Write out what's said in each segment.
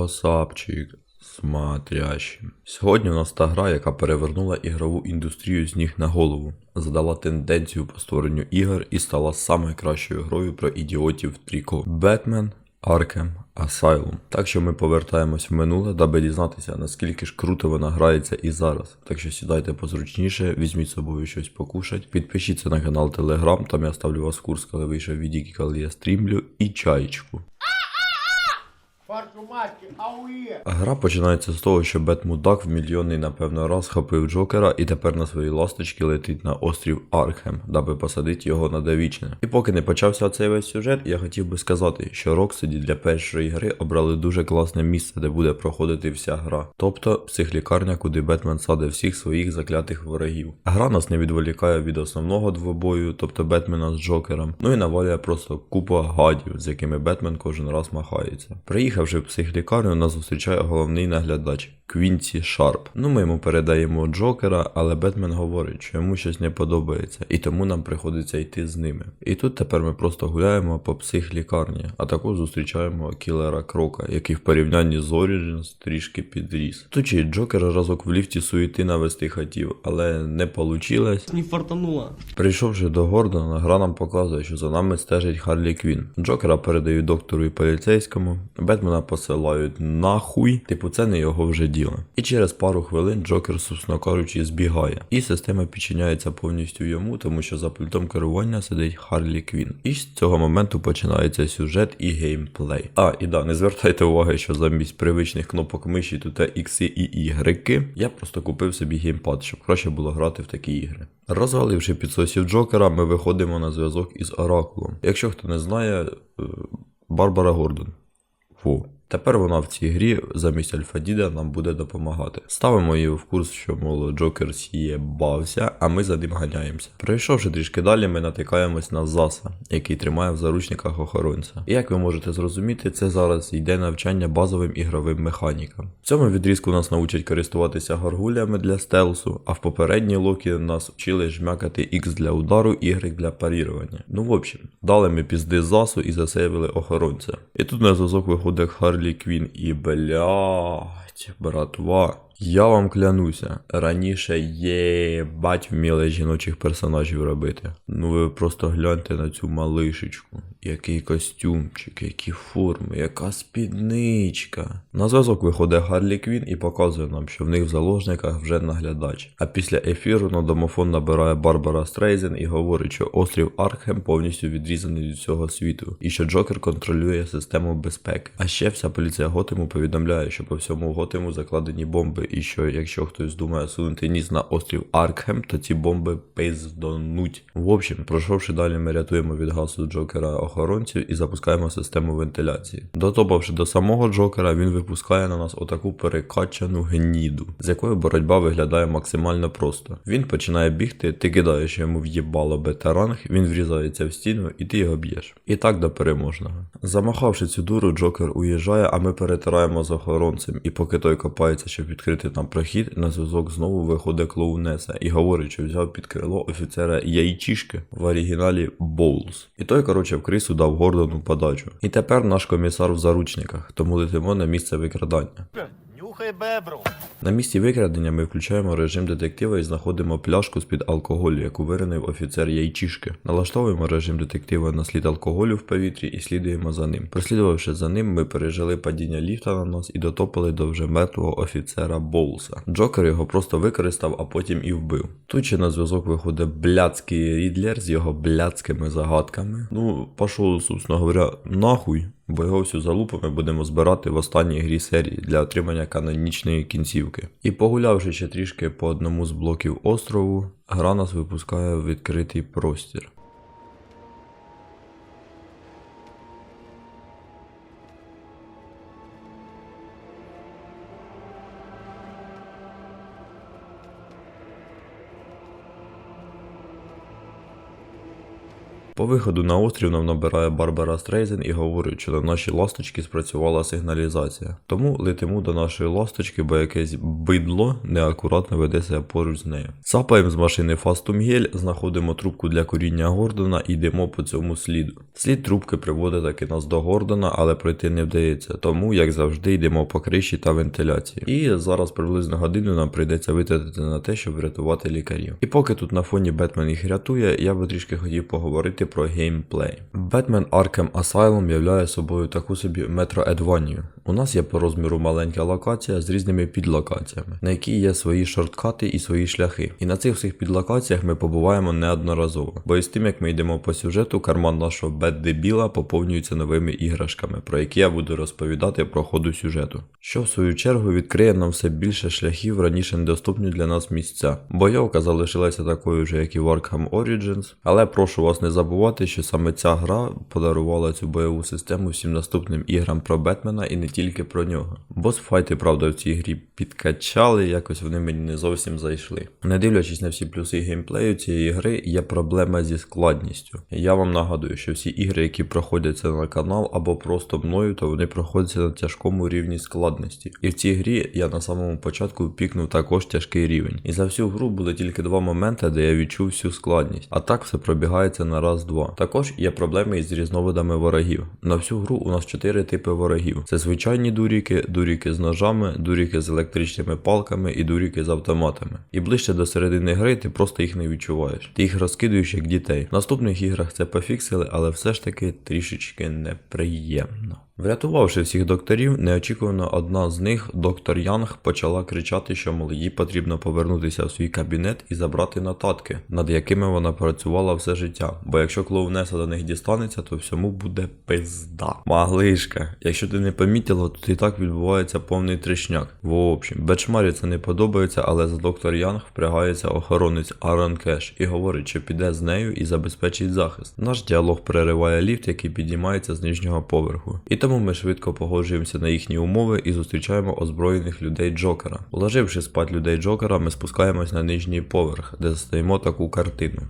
Васапчик смотрящим. Сьогодні у нас та гра, яка перевернула ігрову індустрію з ніг на голову, задала тенденцію по створенню ігор і стала самою кращою грою про ідіотів Тріко. Бетмен Arkham Asylum. Так що ми повертаємось в минуле, даби дізнатися, наскільки ж круто вона грається і зараз. Так що сідайте позручніше, візьміть з собою щось покушать, підпишіться на канал Telegram, там я ставлю вас в курс, коли вийшов відік, коли я стрімлю, і чаєчку. Гра починається з того, що Бетмудак в мільйонний, напевно, раз схопив Джокера і тепер на своїй ласточці летить на острів Архем, даби посадити його на довічне. І поки не почався цей весь сюжет, я хотів би сказати, що Роксиді для першої гри обрали дуже класне місце, де буде проходити вся гра. Тобто психлікарня, куди Бетмен садить всіх своїх заклятих ворогів. Гра нас не відволікає від основного двобою, тобто Бетмена з Джокером, ну і навалює просто купа гадів, з якими Бетмен кожен раз махається. Приїхавши в психлікарню, нас зустрічає головний наглядач. Квінці Шарп. Ну, ми йому передаємо Джокера, але Бетмен говорить, що йому щось не подобається, і тому нам приходиться йти з ними. І тут тепер ми просто гуляємо по психлікарні, а також зустрічаємо кілера Крока, який в порівнянні з Origins трішки підріс. Тут ще Джокер разок в ліфті суєти навести хотів, але не получилось. Не фартануло. Прийшовши до Гордона, гра нам показує, що за нами стежить Харлі Квін. Джокера передають доктору і поліцейському, Бетмена посилають нахуй, типу це не його вже діло. І через пару хвилин Джокер, собственно кажучи, збігає. І система підчиняється повністю йому, тому що за пультом керування сидить Харлі Квін. І з цього моменту починається сюжет і геймплей. А, і да, не звертайте уваги, що замість привичних кнопок миші тут ікси і Y. Я просто купив собі геймпад, щоб краще було грати в такі ігри. Розваливши підсосів Джокера, ми виходимо на зв'язок із Оракулом. Якщо хто не знає, е, Барбара Гордон. Фу. Тепер вона в цій грі замість Альфа-Діда нам буде допомагати. Ставимо її в курс, що мол Джокер с'єбався, а ми за ним ганяємося. Пройшовши трішки далі, ми натикаємось на Заса, який тримає в заручниках охоронця. І як ви можете зрозуміти, це зараз йде навчання базовим ігровим механікам. В цьому відрізку нас научать користуватися горгулями для стелсу, а в попередній локі нас вчили жмякати X для удару, Y для парірування. Ну в общем, дали ми пізди Засу і засейвили охоронця. І тут на зв'язок виходить Харлі Квін і блять, братва. Я вам клянуся, раніше єбать вміли жіночих персонажів робити. Ну ви просто гляньте на цю малишечку. Який костюмчик, які форми, яка спідничка. На зв'язок виходить Гарлі Квін і показує нам, що в них в заложниках вже наглядач. А після ефіру на домофон набирає Барбара Стрейзен і говорить, що острів Аркхем повністю відрізаний від всього світу, і що Джокер контролює систему безпеки. А ще вся поліція Готему повідомляє, що по всьому Готему закладені бомби, і що якщо хтось думає сунути ніс на острів Аркхем, то ці бомби пиздонуть. В общем, пройшовши далі, ми рятуємо від газу Джокера охоронців і запускаємо систему вентиляції. Дотопавши до самого Джокера, він випускає на нас отаку перекачану гніду, з якою боротьба виглядає максимально просто. Він починає бігти, ти кидаєш йому в'єбало бета-ранг, він врізається в стіну і ти його б'єш. І так до переможного. Замахавши цю дуру, Джокер уїжджає, а ми перетираємо з охоронцем. І поки той копається, щоб відкрити нам прохід, на зв'язок знову виходить клоунеса і говорить, що взяв під крило офіцера Яйчішки в оригіналі Боулс. І той, коротше, в крису дав Гордону подачу. І тепер наш комісар в заручниках, тому летимо на місце викрадання. Нюхай бебру! На місці викрадення ми включаємо режим детектива і знаходимо пляшку з-під алкоголю, яку виринив офіцер Яйчішки. Налаштовуємо режим детектива на слід алкоголю в повітрі і слідуємо за ним. Прослідувавши за ним, ми пережили падіння ліфта на нас і дотопили до вже мертвого офіцера Боулса. Джокер його просто використав, а потім і вбив. Тут ще на зв'язок виходить блядський рідлер з його блядськими загадками. Ну, пішов, собственно говоря, нахуй. Бо його залупу ми будемо збирати в останній грі серії для отримання канонічної кінцівки. І погулявши ще трішки по одному з блоків острову, гра нас випускає в відкритий простір. По виходу на острів нам набирає Барбара Стрейзен і говорить, що на нашій ласточці спрацювала сигналізація. Тому летимо до нашої ласточки, бо якесь бидло неакуратно веде себе поруч з нею. Цапаємо з машини Фастум Гель, знаходимо трубку для куріння Гордона і йдемо по цьому сліду. Слід трубки приводить таки нас до Гордона, але пройти не вдається, тому, як завжди, йдемо по криші та вентиляції. І зараз приблизно годину нам прийдеться витратити на те, щоб врятувати лікарів. І поки тут на фоні Бетмен їх рятує, я би трішки хотів поговорити про геймплей. Batman Arkham Asylum являє собою таку собі метроедванію. У нас є по розміру маленька локація з різними підлокаціями, на якій є свої шорткати і свої шляхи. І на цих всіх підлокаціях ми побуваємо неодноразово. Бо із тим, як ми йдемо по сюжету, карман нашого бет-дебіла поповнюється новими іграшками, про які я буду розповідати про ходу сюжету. Що в свою чергу відкриє нам все більше шляхів раніше недоступні для нас місця. Бойовка залишилася такою ж, як і в Arkham Origins, але прошу вас не забувати, що саме ця гра подарувала цю бойову систему всім наступним іграм про Бетмена і не тільки про нього. Босфайти, правда, в цій грі підкачали, якось вони мені не зовсім зайшли. Не дивлячись на всі плюси геймплею цієї гри, є проблема зі складністю. Я вам нагадую, що всі ігри, які проходяться на канал або просто мною, то вони проходяться на тяжкому рівні складності. І в цій грі я на самому початку пікнув також тяжкий рівень. І за всю гру були тільки два моменти, де я відчув всю складність. А так все пробігається на раз-два. Також є проблеми із різновидами ворогів. На всю гру у нас чотири типи ворогів: це звичайні дуріки, дуріки з ножами, дуріки з електричними палками і дуріки з автоматами. І ближче до середини гри ти просто їх не відчуваєш. Ти їх розкидуєш як дітей. В наступних іграх це пофіксили, але все ж таки трішечки неприємно. Врятувавши всіх докторів, неочікувано одна з них, доктор Янг, почала кричати, що мол, їй потрібно повернутися в свій кабінет і забрати нотатки, над якими вона працювала все життя. Бо якщо клоунеса до них дістанеться, то всьому буде пизда. Маглишка, якщо ти не помітила, то і так відбувається повний тришняк. В общем, Бечмарі це не подобається, але за доктор Янг впрягається охоронець Арон Кеш і говорить, що піде з нею і забезпечить захист. Наш діалог перериває ліфт, який підіймається з нижнього поверху. І тому ми швидко погоджуємося на їхні умови і зустрічаємо озброєних людей Джокера. Уложивши спать людей Джокера, ми спускаємось на нижній поверх, де застаємо таку картину.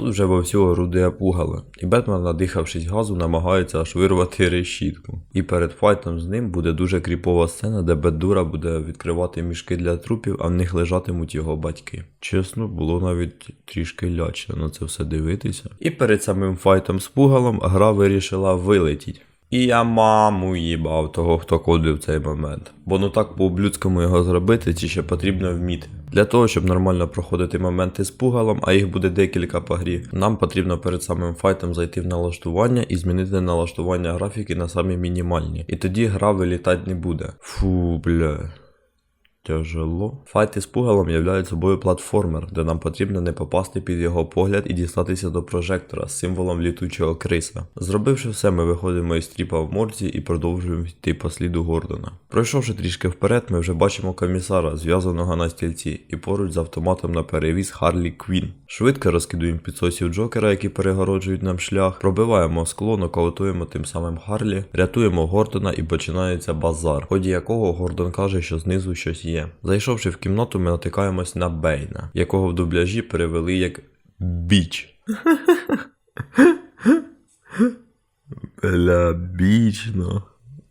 Тут вже вовсю орудує пугало, і Бетмен, надихавшись газу, намагається аж вирвати решітку. І перед файтом з ним буде дуже кріпова сцена, де Бедура буде відкривати мішки для трупів, а в них лежатимуть його батьки. Чесно, було навіть трішки лячно на це все дивитися. І перед самим файтом з пугалом гра вирішила вилетіть. І я маму їбав того, хто кодив цей момент. Бо ну так по-блюдському його зробити, чи ще потрібно вміти. Для того, щоб нормально проходити моменти з пугалом, а їх буде декілька по грі, нам потрібно перед самим файтом зайти в налаштування і змінити налаштування графіки на самі мінімальні. І тоді гра вилітати не буде. Фу, бля. Тяжело. Файти з пугалом являють собою платформер, де нам потрібно не попасти під його погляд і дістатися до прожектора з символом літучого криса. Зробивши все, ми виходимо із тріпа в морзі і продовжуємо йти по сліду Гордона. Пройшовши трішки вперед, ми вже бачимо комісара, зв'язаного на стільці, і поруч з автоматом на перевіз Харлі Квін. Швидко розкидуємо підсосів Джокера, які перегороджують нам шлях, пробиваємо скло, нокаутуємо тим самим Харлі, рятуємо Гордона і починається базар, в ході якого Гордон каже, що знизу щось є. Зайшовши в кімнату, ми натикаємось на Бейна, якого в дубляжі перевели як біч. Бля, бічно.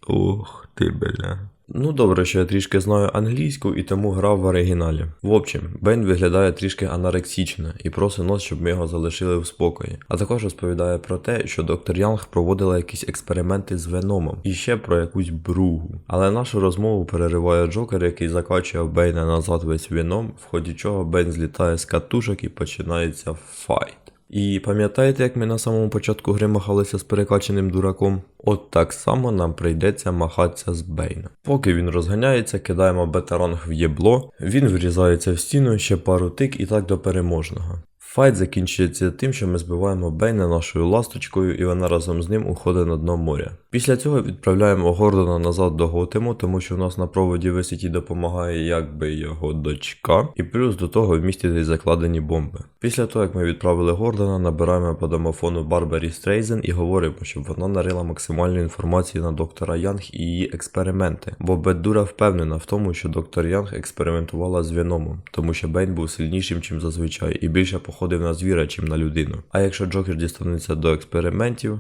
Ох ти, бля. Ну добре, що я трішки знаю англійську і тому грав в оригіналі. В общем, Бен виглядає трішки анорексічно і просить нас, щоб ми його залишили в спокої. А також розповідає про те, що доктор Янг проводила якісь експерименти з веномом і ще про якусь бругу. Але нашу розмову перериває Джокер, який закачує Бейна назад весь веном, в ході чого Бен злітає з катушок і починається файт. І пам'ятаєте, як ми на самому початку гри махалися з перекаченим дураком? От так само нам прийдеться махатися з Бейном. Поки він розганяється, кидаємо бетаранг в єбло, він врізається в стіну, ще пару тик і так до переможного. Файт закінчується тим, що ми збиваємо Бейна нашою ласточкою, і вона разом з ним уходить на дно моря. Після цього відправляємо Гордона назад до Готему, тому що в нас на проводі висить і допомагає якби його дочка, і плюс до того в місті десь закладені бомби. Після того, як ми відправили Гордона, набираємо по домофону Барбарі Стрейзен і говоримо, щоб вона нарила максимальну інформацію на доктора Янг і її експерименти. Бо Беддура впевнена в тому, що доктор Янг експериментувала з Веномом, тому що Бейн був сильнішим, чим зазвичай, і більше походив на звіра, чим на людину. А якщо Джокер дістанеться до експериментів,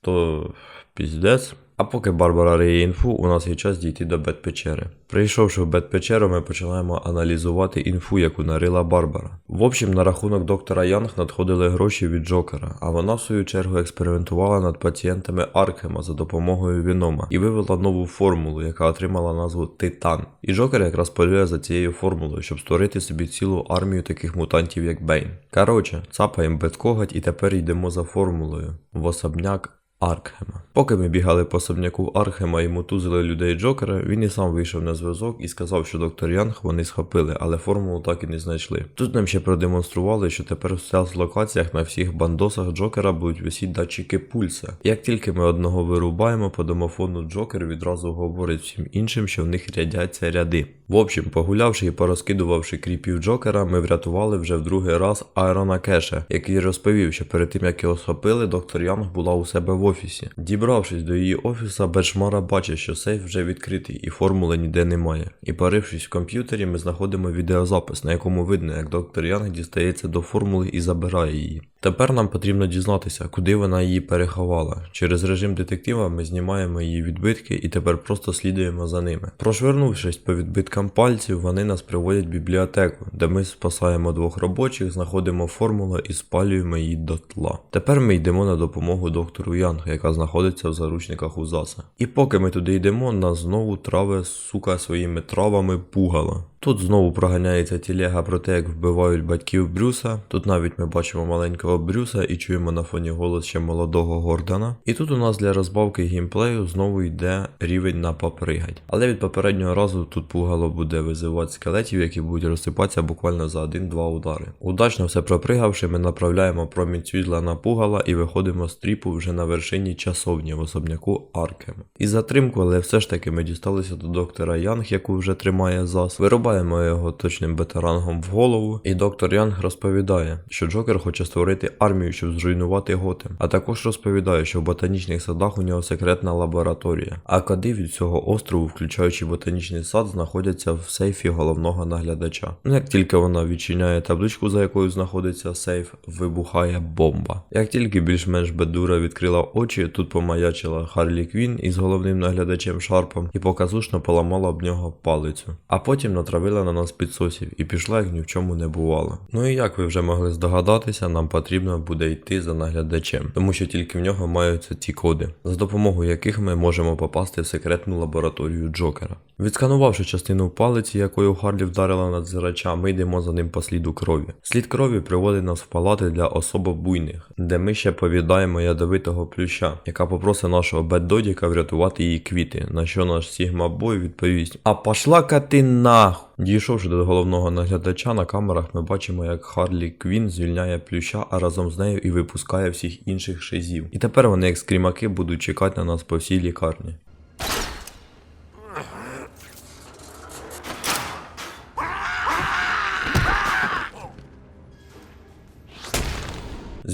то піздець. А поки Барбара риє інфу, у нас є час дійти до Бет-печери. Прийшовши в Бет-печеру, ми починаємо аналізувати інфу, яку нарила Барбара. В общем, на рахунок доктора Янг надходили гроші від Джокера, а вона в свою чергу експериментувала над пацієнтами Аркхема за допомогою Вінома і вивела нову формулу, яка отримала назву Титан. І Джокер якраз полює за цією формулою, щоб створити собі цілу армію таких мутантів, як Бейн. Коротше, цапаємо Беткогать і тепер йдемо за формулою в особняк Аркхема. Поки ми бігали по особняку Архема і мотузили людей Джокера, він і сам вийшов на зв'язок і сказав, що доктор Янг вони схопили, але формулу так і не знайшли. Тут нам ще продемонстрували, що тепер в стелс-локаціях на всіх бандосах Джокера будуть висіти датчики пульса. Як тільки ми одного вирубаємо, по домофону Джокер відразу говорить всім іншим, що в них рядяться ряди. В общем, погулявши і порозкидувавши кріпів Джокера, ми врятували вже в другий раз Айрона Кеша, який розповів, що перед тим як його схопили, доктор Янг була у себе в офісі. Дібравшись до її офіса, Бешмара бачить, що сейф вже відкритий і формули ніде немає. І порившись в комп'ютері, ми знаходимо відеозапис, на якому видно, як доктор Янг дістається до формули і забирає її. Тепер нам потрібно дізнатися, куди вона її переховала. Через режим детектива ми знімаємо її відбитки і тепер просто слідуємо за ними. Прошвернувшись по відбиткам пальців, вони нас приводять в бібліотеку, де ми спасаємо двох робочих, знаходимо формулу і спалюємо її дотла. Тепер ми йдемо на допомогу доктору Янг, яка знаходиться в заручниках у Заса. І поки ми туди йдемо, нас знову траве сука своїми травами пугало. Тут знову проганяється тілега про те, як вбивають батьків Брюса. Тут навіть ми бачимо маленького Брюса і чуємо на фоні голос ще молодого Гордона. І тут у нас для розбавки геймплею знову йде рівень на попригать. Але від попереднього разу тут пугало буде визивати скелетів, які будуть розсипатися буквально за 1-2 удари. Удачно все пропригавши, ми направляємо промінь світла на пугала і виходимо з тріпу вже на вершині часовні в особняку Аркем. І затримку, але все ж таки ми дісталися до доктора Янг, яку вже тримає зас. Вирубаємо його точним бетерангом в голову, і доктор Янг розповідає, що Джокер хоче створити армію, щоб зруйнувати Готем. А також розповідає, що в ботанічних садах у нього секретна лабораторія. А коди від цього острову, включаючи ботанічний сад, знаходяться в сейфі головного наглядача. Ну як тільки вона відчиняє табличку, за якою знаходиться сейф, вибухає бомба. Як тільки більш-менш бедура відкрила очі, тут помаячила Харлі Квін із головним наглядачем Шарпом і показушно поламала об нього палицю. А потім натравила на нас підсосів і пішла, як ні в чому не бувало. Ну і як ви вже могли здогадатися, нам потрібно буде йти за наглядачем, тому що тільки в нього маються ці коди, за допомогою яких ми можемо попасти в секретну лабораторію Джокера. Відсканувавши частину палиці, якою Харлі вдарила надзирача, ми йдемо за ним по сліду крові. Слід крові приводить нас в палати для особо буйних, де ми ще повідаємо ядовитого плюща, яка попросить нашого беддодіка врятувати її квіти, на що наш Сігма Бой відповість: А пошла-ка ти нахуй! Дійшовши до головного наглядача, на камерах ми бачимо, як Харлі Квін звільняє плюща, а разом з нею і випускає всіх інших шизів. І тепер вони, як скрімаки, будуть чекати на нас по всій лікарні.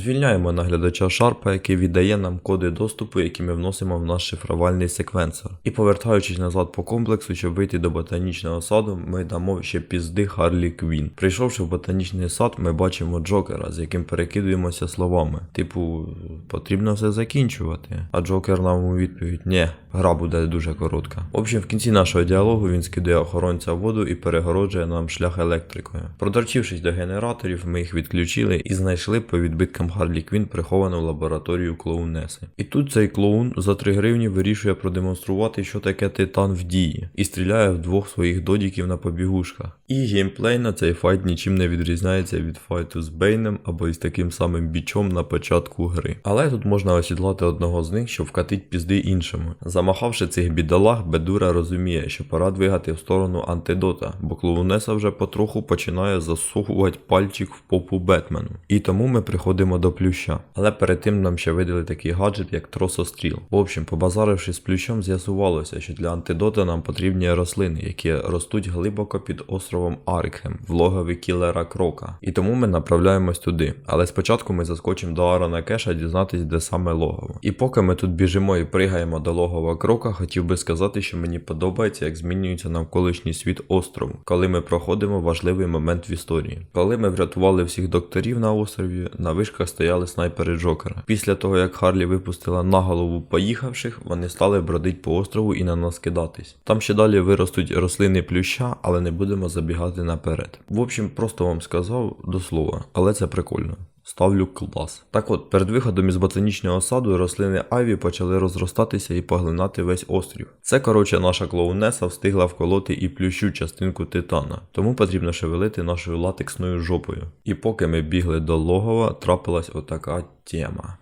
Звільняємо наглядача Шарпа, який віддає нам коди доступу, які ми вносимо в наш шифрувальний секвенсор. І повертаючись назад по комплексу, щоб вийти до ботанічного саду, ми дамо ще пізди Харлі Квін. Прийшовши в ботанічний сад, ми бачимо Джокера, з яким перекидуємося словами. Типу, потрібно все закінчувати. А Джокер нам у відповідь: Нє, гра буде дуже коротка. В общем, в кінці нашого діалогу він скидає охоронця воду і перегороджує нам шлях електрикою. Проторчившись до генераторів, ми їх відключили і знайшли по відбиткам Харлі Квін в лабораторію клоунеси. І тут цей клоун за 3 гривні вирішує продемонструвати, що таке титан в дії, і стріляє в двох своїх додіків на побігушках. І геймплейно цей файт нічим не відрізняється від файту з Бейном або із таким самим бічом на початку гри. Але тут можна осідлати одного з них, щоб вкатить пізди іншому. Замахавши цих бідолах, Бедура розуміє, що пора двигати в сторону антидота, бо клоунеса вже потроху починає засовувати пальчик в попу Бетмену. І тому ми приходимо до плюща. Але перед тим нам ще видали такий гаджет, як тросостріл. В общем, побазаривши з плющом, з'ясувалося, що для антидота нам потрібні рослини, які ростуть глибоко під островом Аркхем, в логові кілера Крока. І тому ми направляємось туди. Але спочатку ми заскочимо до Арона Кеша дізнатись, де саме логово. І поки ми тут біжимо і пригаємо до логова Крока, хотів би сказати, що мені подобається, як змінюється навколишній світ острову, коли ми проходимо важливий момент в історії. Коли ми врятували всіх докторів на острові, на вишках стояли снайпери Джокера. Після того, як Харлі випустила на голову поїхавших, вони стали бродить по острову і на нас кидатись. Там ще далі виростуть рослини плюща, але не будемо забігати наперед. В общем, просто вам сказав до слова, але це прикольно. Ставлю клас. Так от, перед виходом із ботанічного саду рослини Айві почали розростатися і поглинати весь острів. Це, коротше, наша клоунеса встигла вколоти і плющу частинку титана, тому потрібно шевелити нашою латексною жопою. І поки ми бігли до логова, трапилась отака тема.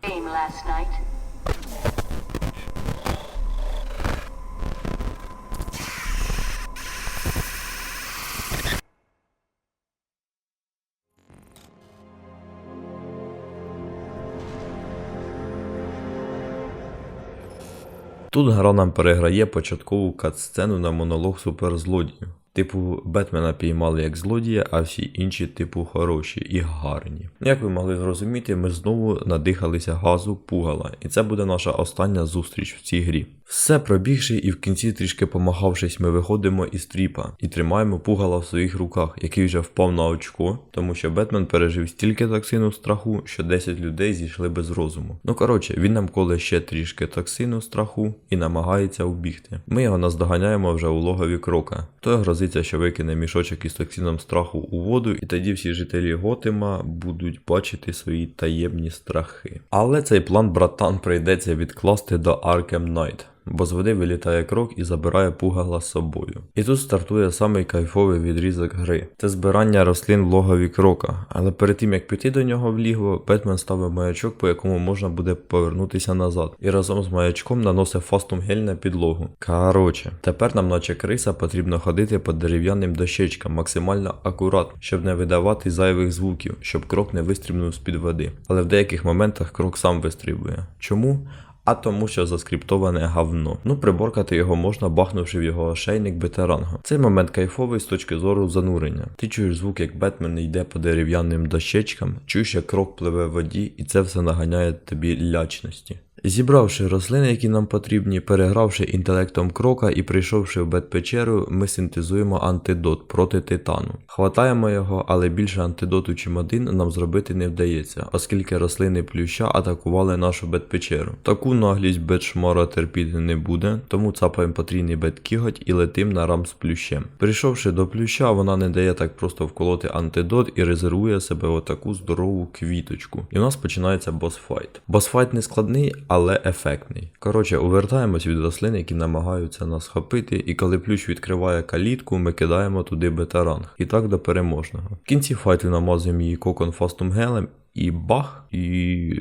Тут гра нам переграє початкову кат-сцену на монолог суперзлодіїв. Типу, Бетмена піймали як злодія, а всі інші, типу, хороші і гарні. Як ви могли зрозуміти, ми знову надихалися газу пугала, і це буде наша остання зустріч в цій грі. Все пробігши, і в кінці трішки помахавшись, ми виходимо із тріпа і тримаємо пугала в своїх руках, який вже впав на очко, тому що Бетмен пережив стільки токсину страху, що 10 людей зійшли без розуму. Ну коротше, він нам коле ще трішки токсину страху і намагається убігти. Ми його наздоганяємо вже у логові крока. Той грозиться, що викине мішочок із токсином страху у воду, і тоді всі жителі Готема будуть бачити свої таємні страхи. Але цей план братан прийдеться відкласти до Arkham Knight. Бо з води вилітає крок і забирає пугала з собою. І тут стартує самий кайфовий відрізок гри. Це збирання рослин в логові крока. Але перед тим як піти до нього в лігво, Бетмен ставить маячок, по якому можна буде повернутися назад. І разом з маячком наносить фастум гель на підлогу. Короче, тепер нам, наче криса, потрібно ходити по дерев'яним дощечкам максимально акуратно, щоб не видавати зайвих звуків, щоб крок не вистрібнув з-під води. Але в деяких моментах крок сам вистрібує. Чому? А тому, що заскриптоване гавно. Ну, приборкати його можна, бахнувши в його ошейник бетеранга. Цей момент кайфовий з точки зору занурення. Ти чуєш звук, як Бетмен йде по дерев'яним дощечкам, чуєш, як крок пливе в воді, і це все наганяє тобі лячності. Зібравши рослини, які нам потрібні, перегравши інтелектом крока і прийшовши в бет-печеру, ми синтезуємо антидот проти титану. Хватаємо його, але більше антидоту, чим один, нам зробити не вдається, оскільки рослини плюща атакували нашу бет-печеру. Таку наглість бет-шмара терпіти не буде, тому цапаємо потрійний бет-кіготь і летим на рам з плющем. Прийшовши до плюща, вона не дає так просто вколоти антидот і резервує себе отаку здорову квіточку. І у нас починається босфайт. Босфайт не складний, але ефектний. Коротше, увертаємось від рослин, які намагаються нас хапити, і коли плющ відкриває калітку, ми кидаємо туди бетаранг. І так до переможного. В кінці файту намазуємо її кокон фастум гелем, і бах, і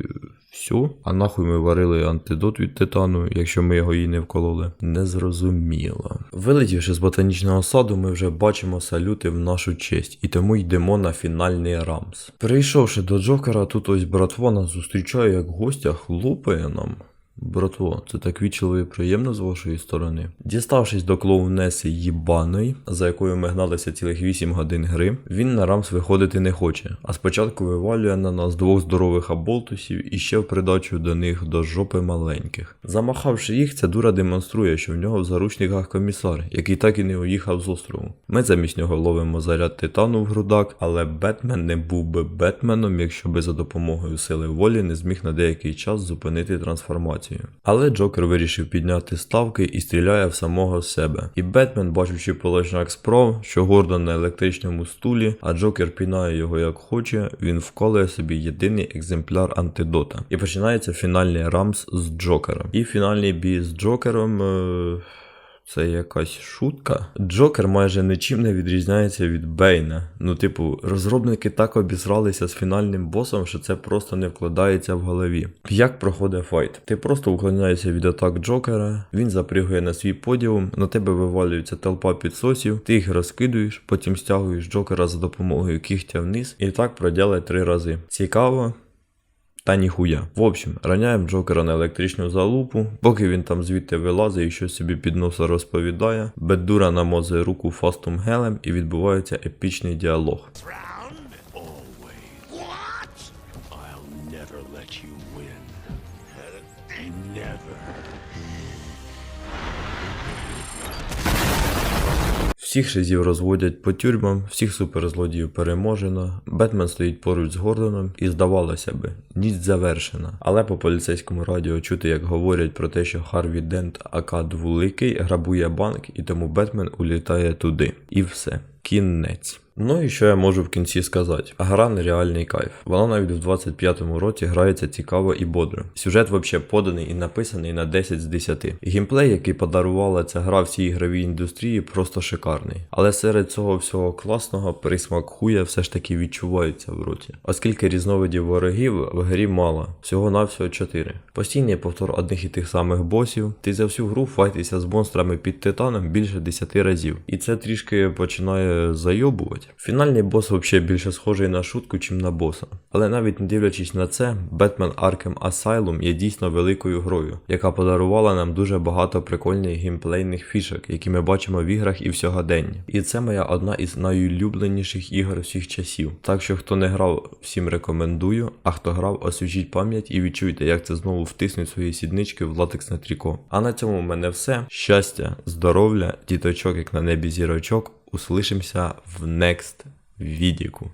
все. А нахуй ми варили антидот від титану, якщо ми його їй не вкололи. Незрозуміло. Вилетівши з ботанічного саду, ми вже бачимо салюти в нашу честь, і тому йдемо на фінальний рамс. Прийшовши до Джокера, тут ось братва нас зустрічає як гостя, хлопає нам. Братво, це так вічливо і приємно з вашої сторони. Діставшись до клоунеси їбаної, за якою ми гналися цілих 8 годин гри, він на рамс виходити не хоче, а спочатку вивалює на нас двох здорових аболтусів і ще в придачу до них до жопи маленьких. Замахавши їх, ця дура демонструє, що в нього в заручниках комісар, який так і не уїхав з острову. Ми замість нього ловимо заряд титану в грудак, але Бетмен не був би Бетменом, якщо би за допомогою сили волі не зміг на деякий час зупинити трансформацію. Але Джокер вирішив підняти ставки і стріляє в самого себе. І Бетмен, бачучи полежняк справ, що Гордон на електричному стулі, а Джокер пінає його як хоче, він вколує собі єдиний екземпляр антидота. І починається фінальний рамс з Джокером. І фінальний бій з Джокером. Е... Це якась шутка. Джокер майже нічим не відрізняється від Бейна. Ну, типу, розробники так обісралися з фінальним босом, що це просто не вкладається в голові. Як проходить файт? Ти просто уклоняєшся від атак Джокера, він запригує на свій подіум, на тебе вивалюється толпа підсосів, ти їх розкидуєш, потім стягуєш Джокера за допомогою кігтя вниз, і так проділяй три рази. Цікаво, та ніхуя. В общем, раняємо Джокера на електричну залупу, поки він там звідти вилазить і щось собі під носа розповідає. Бедура намозує руку фастум гелем і відбувається епічний діалог. Всіх шизів розводять по тюрмам, всіх суперзлодіїв переможено. Бетмен стоїть поруч з Гордоном, і здавалося би, ніч завершена. Але по поліцейському радіо чути, як говорять про те, що Харві Дент АК Двуликий грабує банк, і тому Бетмен улітає туди. І все. Кінець. Ну і що я можу в кінці сказати? Гра нереальний кайф. Вона навіть в 25-му році грається цікаво і бодро. Сюжет вообще поданий і написаний на 10 з 10. Геймплей, який подарувала ця гра всій ігровій індустрії, просто шикарний. Але серед цього всього класного присмак хуя все ж таки відчувається в роті. Оскільки різновидів ворогів в грі мало, всього навсього 4. Постійний повтор одних і тих самих босів. Ти за всю гру файтися з монстрами під титаном більше 10 разів. І це трішки починає зайобувати. Фінальний бос взагалі більше схожий на шутку, чим на боса. Але навіть не дивлячись на це, Batman Arkham Asylum є дійсно великою грою, яка подарувала нам дуже багато прикольних геймплейних фішок, які ми бачимо в іграх і в сьогоденні. І це моя одна із найулюбленіших ігор всіх часів. Так що хто не грав, всім рекомендую, а хто грав, освіжіть пам'ять і відчуйте, як це знову втиснуть свої сіднички в латексне тріко. А на цьому в мене все. Щастя, здоров'я, діточок, як на небі зірочок. Услышимся в next відіку.